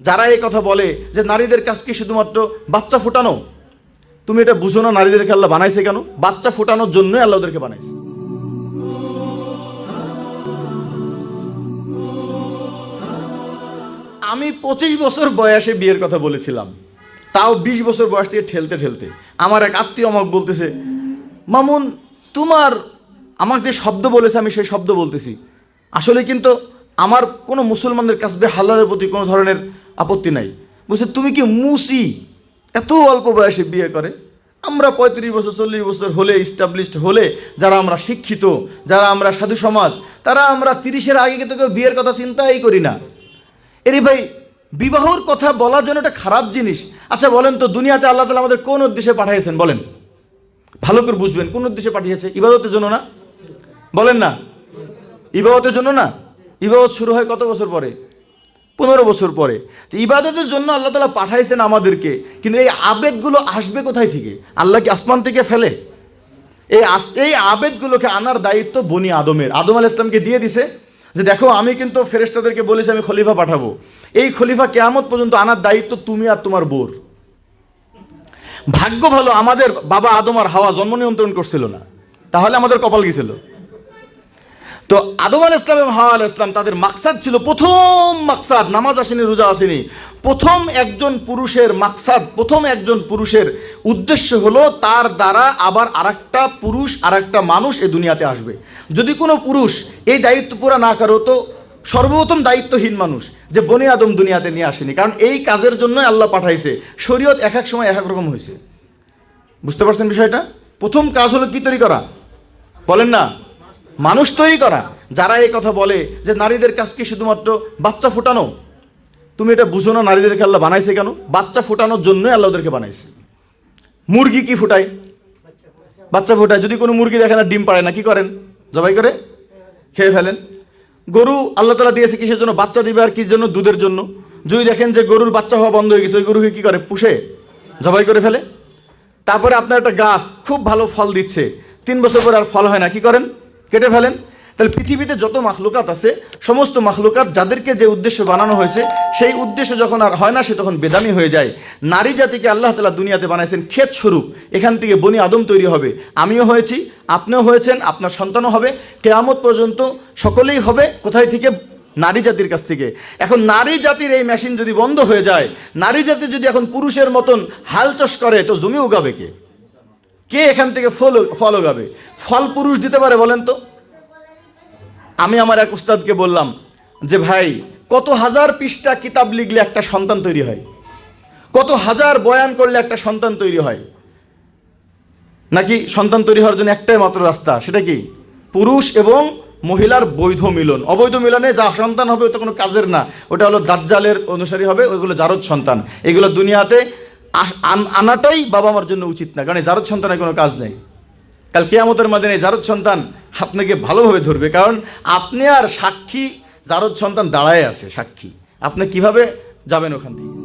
যারা এই কথা বলে যে নারীদের কাজ কি শুধুমাত্র বাচ্চা ফুটানো? তুমি এটা বুঝো না নারীদেরকে আল্লাহ বানাইছে কেন? বাচ্চা ফুটানোর জন্যই আল্লাহ ওদেরকে বানাইছে। আমি পঁচিশ বছর বয়সে বিয়ের কথা বলেছিলাম। তাও বিশ বছর বয়স থেকে ঠেলতে ঠেলতে। আমার এক আত্মীয় আমাকে বলতেছে, মামুন, তোমার আমার যে শব্দ বলেছে, আমি সেই শব্দ বলতেছি। আসলে কিন্তু আমার কোনো মুসলমানদের কাছবে হালালের প্রতি কোনো ধরনের আপত্তি নাই। বলছে, তুমি কি মুসি? এত অল্প বয়সে বিয়ে করে? আমরা পঁয়ত্রিশ বছর, চল্লিশ বছর হলে ইস্টাবলিশড হলে যারা আমরা শিক্ষিত, যারা আমরা সাধু সমাজ, তারা আমরা তিরিশের আগে কিন্তু কেউ বিয়ের কথা চিন্তাই করি না। এরে ভাই, বিবাহর কথা বলার জন্য একটা খারাপ জিনিস। আচ্ছা বলেন তো, দুনিয়াতে আল্লাহ তালা আমাদের কোন উদ্দেশ্যে পাঠিয়েছেন? বলেন। ভালো করে বুঝবেন, কোন উদ্দেশ্যে পাঠিয়েছে? ইবাদতের জন্য না? বলেন না। ইবাদতের জন্য না? ইবাদত শুরু হয় কত বছর পরে? পনেরো বছর পরে। তো ইবাদতের জন্য আল্লাহ তালা পাঠাইছেন আমাদেরকে, কিন্তু এই আবেগগুলো আসবে কোথায় থেকে? আল্লাহ কি আসমান থেকে ফেলে? এই আস- এই আবেগগুলোকে আনার দায়িত্ব বনি আদমের। আদম আল ইসলামকে দিয়ে দিছে যে, দেখো, আমি কিন্তু ফেরেস্তাদেরকে বলেছি আমি খলিফা পাঠাবো। এই খলিফা কেয়ামত পর্যন্ত আনার দায়িত্ব তুমি আর তোমার বোর। ভাগ্য ভালো, আমাদের বাবা আদম আর হাওয়া জন্ম নিয়ন্ত্রণ করছিল না। তাহলে আমাদের কপাল গেছিল। তো আদম আল ইসলাম এবং হাওয়া আল ইসলাম তাদের মাকসাদ ছিল প্রথম মাকসাদ, নামাজ আসেনি, রোজা আসেনি। প্রথম একজন পুরুষের মাকসাদ, প্রথম একজন পুরুষের উদ্দেশ্য হলো তার দ্বারা আবার আরেকটা পুরুষ, আরেকটা মানুষ এ দুনিয়াতে আসবে। যদি কোনো পুরুষ এই দায়িত্ব পুরা না করো তো সর্বপ্রথম দায়িত্বহীন মানুষ যে বনি আদম দুনিয়াতে নিয়ে আসেনি। কারণ এই কাজের জন্যই আল্লাহ পাঠাইছে। শরীয়ত এক এক সময় এক এক রকম হয়েছে। বুঝতে পারছেন বিষয়টা? প্রথম কাজ হলো কি তৈরি করা? বলেন না। মানুষ তৈরি করা, যারা এই কথা বলে যে নারীদের কাজ কি শুধুমাত্র বাচ্চা ফুটানো? তুমি এটা বুঝো না নারীদেরকে আল্লাহ বানাইছে কেন? বাচ্চা ফুটানোর জন্যই আল্লাহ ওদেরকে বানাইছে। মুরগি কি ফুটায়? বাচ্চা ফুটায়। যদি কোনো মুরগি দেখেন আর ডিম পারে না, কি করেন? জবাই করে? খেয়ে ফেলেন। গরু আল্লাহ তালা দিয়েছে কিসের জন্য? বাচ্চা দিবে আর কিসের জন্য? দুধের জন্য। যদি দেখেন যে গরুর বাচ্চা হওয়া বন্ধ হয়ে গেছে, ওই গরুকে কি করে? পুষে, জবাই করে ফেলে। তারপরে আপনার একটা গাছ খুব ভালো ফল দিচ্ছে। তিন বছর পরে আর ফল হয় না, কি করেন? কেটে ফেলেন। তাহলে পৃথিবীতে যত মাখলুকাত আছে, সমস্ত মাখলুকাত যাদেরকে যে উদ্দেশ্য বানানো হয়েছে, সেই উদ্দেশ্য যখন আর হয় না, সে তখন বেদামি হয়ে যায়। নারী জাতিকে আল্লাহ তালা দুনিয়াতে বানাইছেন ক্ষেত স্বরূপ। এখান থেকে বনি আদম তৈরি হবে। আমিও হয়েছি, আপনিও হয়েছেন, আপনার সন্তানও হবে। কেয়ামত পর্যন্ত সকলেই হবে কোথায় থেকে? নারী জাতির কাছ থেকে। এখন নারী জাতির এই মেশিন যদি বন্ধ হয়ে যায়, নারী জাতি যদি এখন পুরুষের মতন হাল চাষ করে, তো জমি উগাবে কে? কে এখান থেকে ফল ফল উগাবে ফল পুরুষ দিতে পারে বলেন তো? আমি আমার এক উস্তাদকে বললাম যে, ভাই, কত হাজার পৃষ্ঠা কিতাব লিখলে একটা সন্তান তৈরি হয়? কত হাজার বয়ান করলে একটা সন্তান তৈরি হয়? নাকি সন্তান তৈরি হওয়ার জন্য একটাই মাত্র রাস্তা, সেটা কি? পুরুষ এবং মহিলার বৈধ মিলন। অবৈধ মিলনে যা সন্তান হবে ওটা কোনো কাজের না। ওটা হলো দাজ্জালের অনুসারী হবে ওইগুলো জারদ সন্তান। এগুলো দুনিয়াতে আনাটাই বাবা মার জন্য উচিত না, কারণ এই জারদ সন্তানের কোনো কাজ নেই। কাল কেয়ামতের মাধ্যমে এই জারদ সন্তান আপনাকে ভালোভাবে ধরবে, কারণ আপনি আর সাক্ষী জারদ সন্তান দাঁড়ায় আছে, সাক্ষী। আপনি কীভাবে যাবেন ওখান থেকে?